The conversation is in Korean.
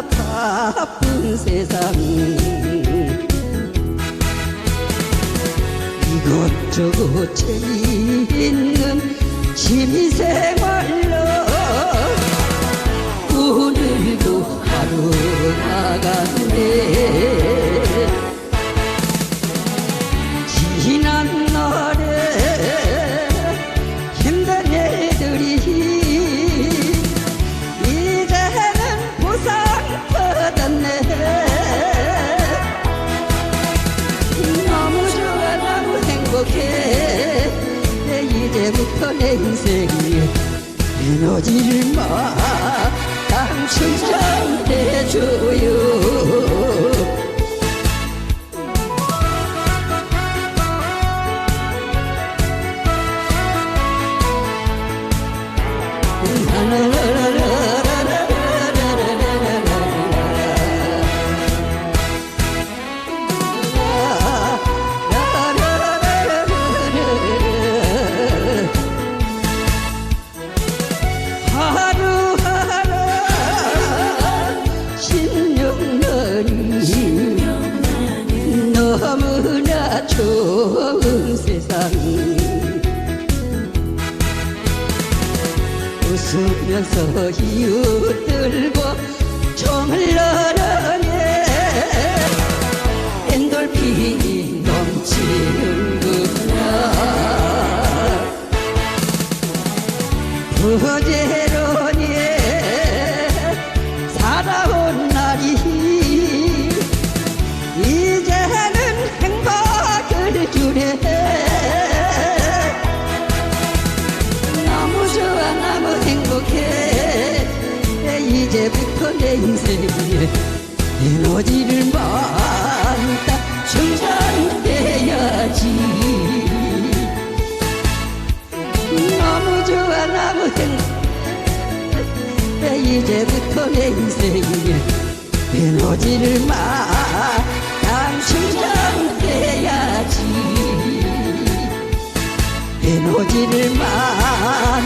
바쁜 세상 이것저것 재미있는 취미생활로 오늘도 하루 나갔네 내 이제부터 내 인생이 에너지를 막 충전해줘요 하루하루 좋은 세상. 웃으면서 이웃들고 총을 나르 행복해. 이제부터 내 인생에 에너지를 만다 충전해야지. 너무 좋아 너무 행복해 이제부터 내 인생에 에너지를 만다 충전해야지. 에너지를 많